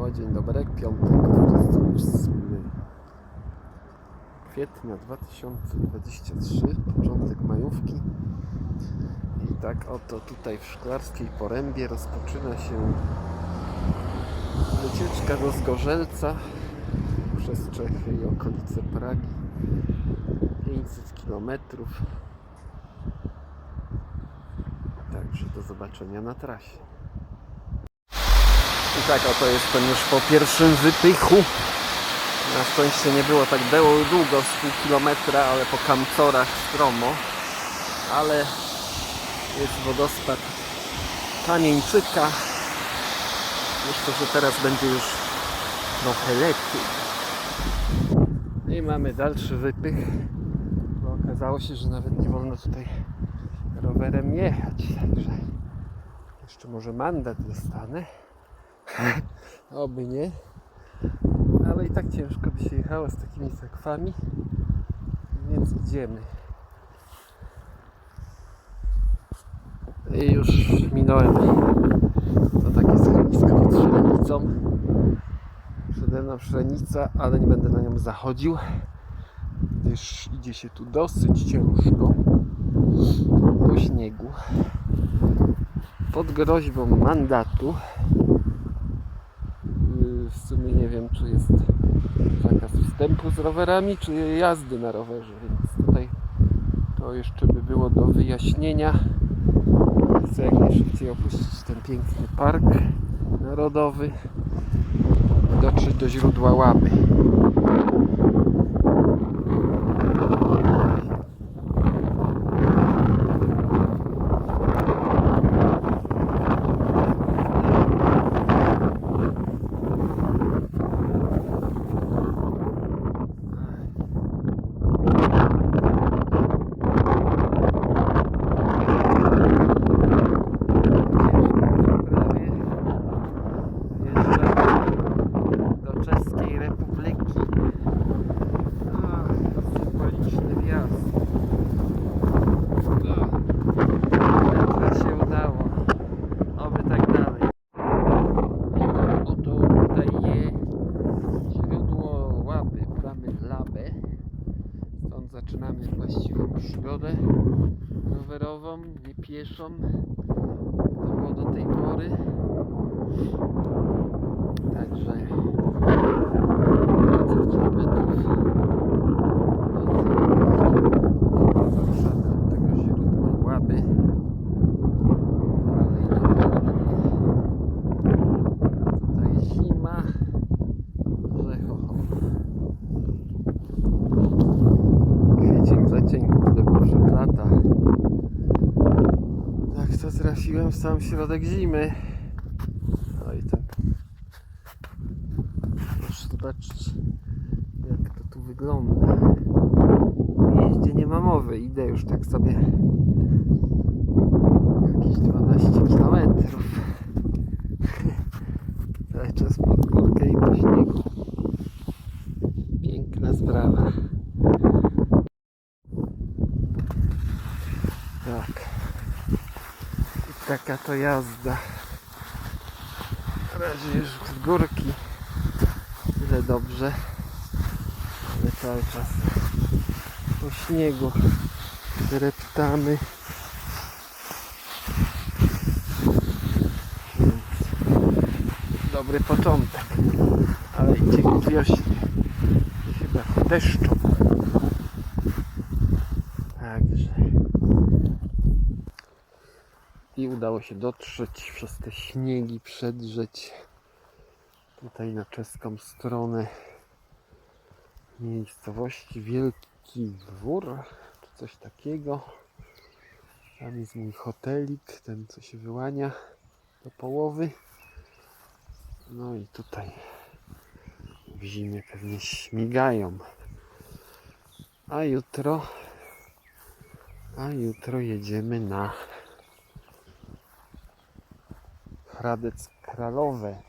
O, dzień dobry, piątek, 28 kwietnia 2023, początek majówki. I tak oto tutaj w Szklarskiej Porębie rozpoczyna się wycieczka do Zgorzelca przez Czechy i okolice Pragi. 500 kilometrów. Także do zobaczenia na trasie. I tak oto jestem już po pierwszym wypychu. Na szczęście nie było tak długo, z pół kilometra, ale po kamcorach stromo. Ale jest wodospad Kamieńczyka. Myślę, że teraz będzie już trochę lepiej. I mamy dalszy wypych. Bo okazało się, że nawet nie wolno tutaj rowerem jechać. Także jeszcze może mandat dostanę. Oby nie. Ale i tak ciężko by się jechało z takimi sakwami. Więc idziemy. I już minąłem to takie schronisko pod Szrenicą. Przede mną ale nie będę na nią zachodził, gdyż idzie się tu dosyć ciężko po śniegu. Pod groźbą mandatu Yy, w sumie nie wiem, czy jest zakaz wstępu z rowerami, czy jazdy na rowerze, więc tutaj to jeszcze by było do wyjaśnienia. Chcę jak najszybciej opuścić ten piękny park narodowy i dotrzeć do źródła Łaby. prawie wjeżdżamy do Czeskiej Republiki. A, symboliczny wjazd. Ledwo się udało. Oby tak dalej. I tak oto tutaj je źródło Łaby, bramy Labę. Stąd właściwą przygodę rowerową, nie pieszą. To było do tej pory. Także 500 kilometrów do Warszawy od tego źródła Łaby. Dalej na południe. Tutaj zima. Że ho, ho. Kwiecień, plecień, kurde, bo przeplata. Tak to trafiłem w sam środek zimy. No i tak. Proszę zobaczyć, jak to tu wygląda. Jeździe nie ma mowy, idę już tak sobie jakieś 12 km. Cały czas pod górkę i po śniegu. Piękna sprawa. Tak. I taka to jazda. Na razie już z górki. Tyle dobrze. Ale cały czas po śniegu dreptamy. Dobry początek. Ale idzie wiośnie. Chyba ku deszczom. Także i udało się dotrzeć przez te śniegi, przedrzeć tutaj na czeską stronę miejscowości Wielki Dwór, czy coś takiego. Tam jest mój hotelik, ten co się wyłania do połowy. No i tutaj w zimie pewnie śmigają. A jutro, a jutro jedziemy na Hradec Kralowe.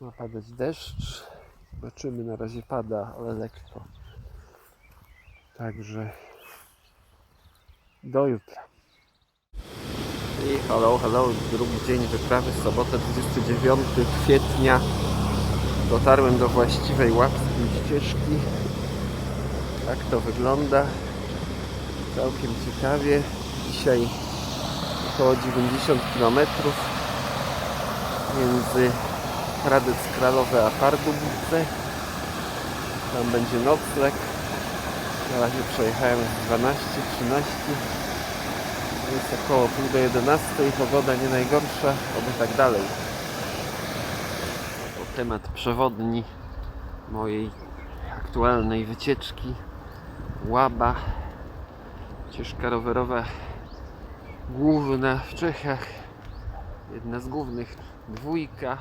Ma padać deszcz. Zobaczymy, na razie pada, ale lekko. Także do jutra. I hello, hello, drugi dzień wyprawy, sobota 29 kwietnia. Dotarłem do właściwej łapskiej ścieżki. Tak to wygląda. Całkiem ciekawie. Dzisiaj około 90 km między Hradec Kralowe a Pardubice. Tam będzie nocleg. Na razie przejechałem z 12, 13. Jest około pół do 11. Pogoda nie najgorsza, oby tak dalej. Temat przewodni mojej aktualnej wycieczki. Łaba. Ścieżka rowerowa główna w Czechach. Jedna z głównych, dwójka.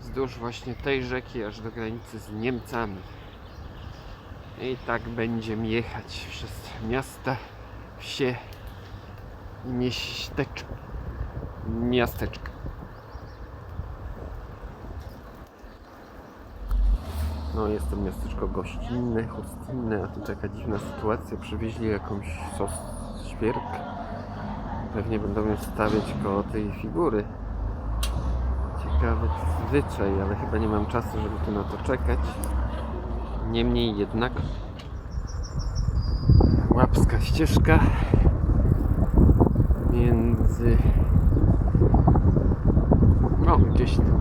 Wzdłuż właśnie tej rzeki aż do granicy z Niemcami. I tak będziemy jechać przez miasta, wsie i mieścieczka. Miasteczka. No jest to miasteczko gościnne, hostinne, a tu taka dziwna sytuacja. Przywieźli jakąś sos świerk. Pewnie będą ją stawiać koło tej figury. Ciekawy zwyczaj, ale chyba nie mam czasu, żeby tu na to czekać. Niemniej jednak łapska ścieżka między no gdzieś tam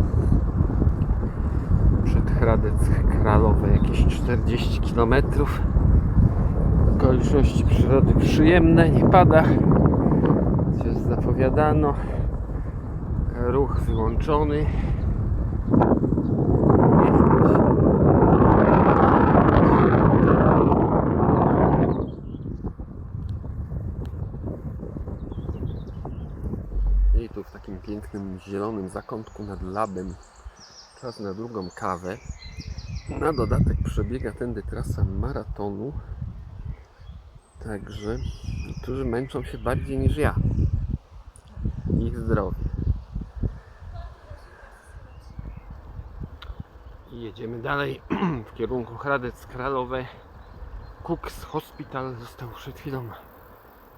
przed Hradec Kralowe jakieś 40 km okoliczności przyrody przyjemne, nie pada się zapowiadano ruch wyłączony I tu w takim pięknym zielonym zakątku nad labem czas na drugą kawę. Na dodatek przebiega tędy trasa maratonu. Także niektórzy męczą się bardziej niż ja. Ich zdrowie. I jedziemy dalej w kierunku Hradec Kralowe. Cooks Hospital został przed chwilą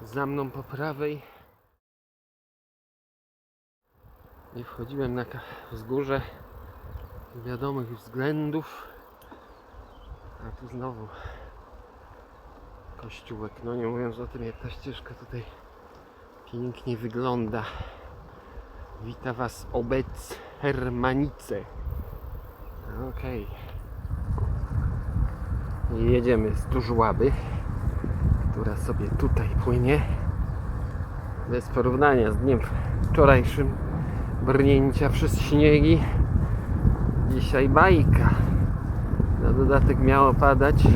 za mną po prawej. I wchodziłem na wzgórze z wiadomych względów. A tu znowu kościółek. No nie mówiąc o tym, jak ta ścieżka tutaj pięknie wygląda. Wita Was obec Hermanice. Okej. I Jedziemy wzdłuż łaby, która sobie tutaj płynie. Bez porównania z dniem wczorajszym brnięcia przez śniegi. Dzisiaj bajka. Na dodatek miało padać.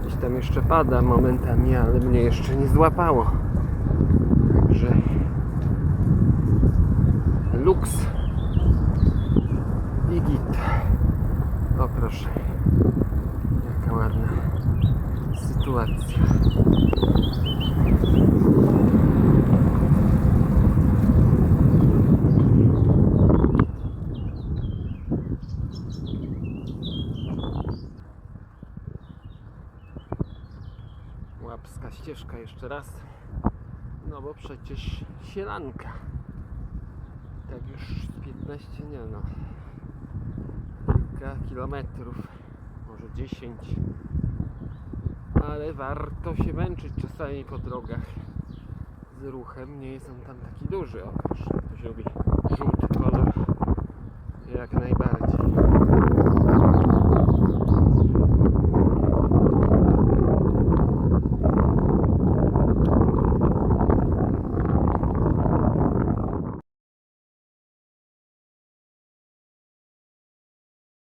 Gdzieś tam jeszcze pada momentami, ale mnie jeszcze nie złapało. Także luks i git. O proszę. Jaka ładna sytuacja. Łapska ścieżka jeszcze raz. No bo przecież sielanka. Tak już z 15 nie no. Kilka kilometrów, może 10. Ale warto się męczyć czasami po drogach z ruchem. Nie jest on tam taki duży. O, proszę, ktoś lubi